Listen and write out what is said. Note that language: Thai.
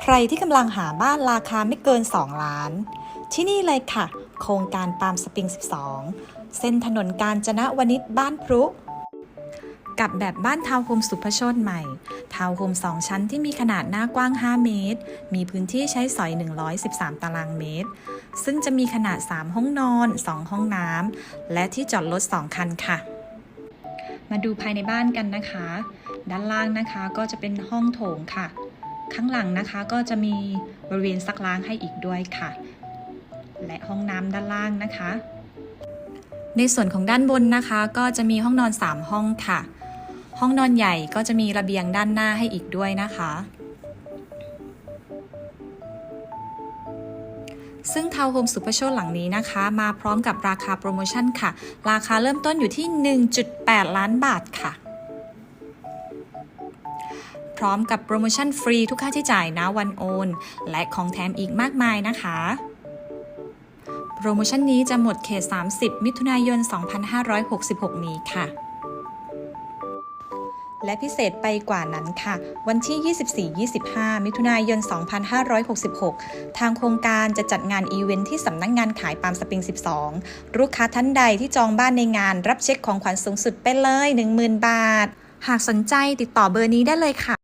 ใครที่กำลังหาบ้านราคาไม่เกิน 2 ล้าน ที่นี่เลยค่ะ โครงการปามสปริง 12 เส้นถนนการจนะวนิชบ้านพรุกับแบบบ้านทาวน์โฮมสุภโชนใหม่ ทาวน์โฮม2 ชั้นที่มีขนาดหน้ากว้าง 5 เมตร มีพื้นที่ใช้สอย 113 ตารางเมตร ซึ่งจะมีขนาด 3 ห้องนอน 2 ห้องน้ำ และที่จอดรถ 2 คันค่ะ มาดูภายในบ้านกันนะคะ ด้านล่างนะคะก็จะเป็นห้องโถงค่ะ ข้างหลังนะคะก็จะมีบริเวณซักล้างให้อีกด้วยค่ะ และห้องน้ำด้านล่างนะคะ ในส่วนของด้านบนนะคะ ก็จะมีห้องนอน 3 ห้องค่ะ ห้องนอนใหญ่ก็จะมีระเบียงด้านหน้าให้อีกด้วยนะคะซึ่งทาวน์โฮมสุ p รโชหลังนี้นะคะ มาพร้อมกับราคาโปรโมชั่นค่ะ ราคาเริ่มต้นอยู่ที่ 1.8 ล้านบาทค่ะ พร้อมกับโปรโมชั่นฟรีทุกค่าใช้จ่ายนะวันโอน และของแถมอีกมากมายนะคะ โปรโมชั่นนี้จะหมดเขต 30 มิถุนายน 2566 นี้ค่ะและพิเศษไปกว่านั้นค่ะ วันที่ 24-25 มิถุนายน 2566 ทางโครงการจะจัดงานอีเวนท์ที่สำนักงงานขายปาล์มสปริง 12 ลูกค้าท่านใดที่จองบ้านในงานรับเช็คของขวัญสูงสุดไปเลย 10,000 บาท หากสนใจติดต่อเบอร์นี้ได้เลยค่ะ